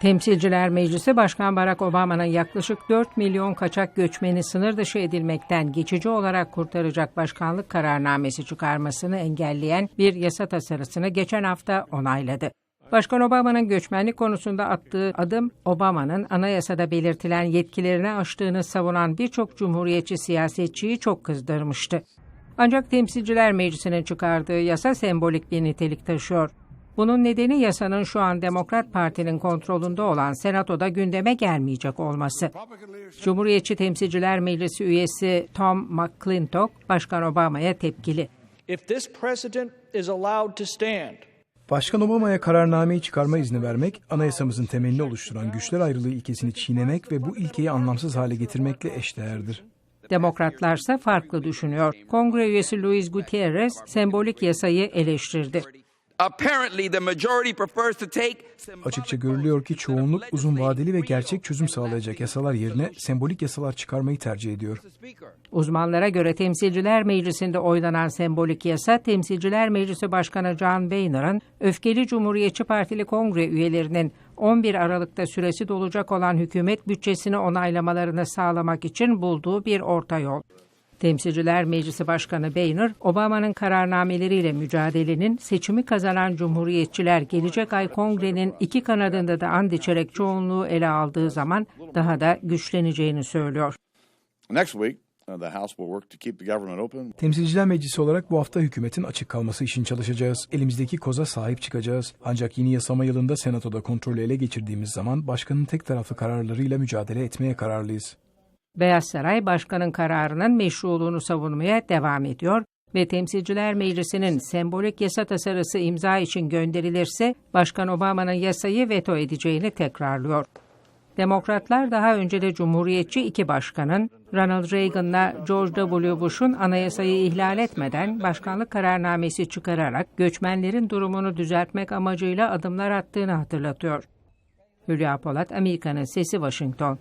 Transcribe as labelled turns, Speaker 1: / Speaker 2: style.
Speaker 1: Temsilciler Meclisi Başkan Barack Obama'nın yaklaşık 4 milyon kaçak göçmeni sınır dışı edilmekten geçici olarak kurtaracak başkanlık kararnamesi çıkarmasını engelleyen bir yasa tasarısını geçen hafta onayladı. Başkan Obama'nın göçmenlik konusunda attığı adım, Obama'nın anayasada belirtilen yetkilerini aştığını savunan birçok cumhuriyetçi siyasetçiyi çok kızdırmıştı. Ancak Temsilciler Meclisi'nin çıkardığı yasa sembolik bir nitelik taşıyor. Bunun nedeni yasanın şu an Demokrat Parti'nin kontrolünde olan Senato'da gündeme gelmeyecek olması. Cumhuriyetçi Temsilciler Meclisi üyesi Tom McClintock, Başkan Obama'ya tepkili.
Speaker 2: If this president is allowed to stand,
Speaker 3: Başkan Obama'ya kararnameyi çıkarma izni vermek, anayasamızın temelini oluşturan güçler ayrılığı ilkesini çiğnemek ve bu ilkeyi anlamsız hale getirmekle eşdeğerdir.
Speaker 1: Demokratlarsa farklı düşünüyor. Kongre üyesi Luis Gutierrez sembolik yasayı eleştirdi.
Speaker 4: Apparently, the majority prefers to take
Speaker 3: Açıkça görülüyor ki çoğunluk uzun vadeli ve gerçek çözüm sağlayacak yasalar yerine sembolik yasalar çıkarmayı tercih ediyor.
Speaker 1: Uzmanlara göre Temsilciler Meclisi'nde oylanan sembolik yasa, Temsilciler Meclisi Başkanı John Boehner'ın öfkeli Cumhuriyetçi Partili kongre üyelerinin 11 Aralık'ta süresi dolacak olan hükümet bütçesini onaylamalarını sağlamak için bulduğu bir orta yol. Temsilciler Meclisi Başkanı Boehner, Obama'nın kararnameleriyle mücadelenin seçimi kazanan Cumhuriyetçiler gelecek ay kongrenin iki kanadında da and içerek çoğunluğu ele aldığı zaman daha da güçleneceğini söylüyor.
Speaker 5: Next week, uh.
Speaker 3: Temsilciler Meclisi olarak bu hafta hükümetin açık kalması için çalışacağız. Elimizdeki koza sahip çıkacağız. Ancak yeni yasama yılında Senato'da kontrolü ele geçirdiğimiz zaman başkanın tek taraflı kararlarıyla mücadele etmeye kararlıyız.
Speaker 1: Beyaz Saray başkanın kararının meşruluğunu savunmaya devam ediyor ve Temsilciler Meclisi'nin sembolik yasa tasarısı imza için gönderilirse Başkan Obama'nın yasayı veto edeceğini tekrarlıyor. Demokratlar daha önce de Cumhuriyetçi iki başkanın Ronald Reagan'la George W. Bush'un anayasayı ihlal etmeden başkanlık kararnamesi çıkararak göçmenlerin durumunu düzeltmek amacıyla adımlar attığını hatırlatıyor. Hülya Polat, Amerika'nın Sesi, Washington.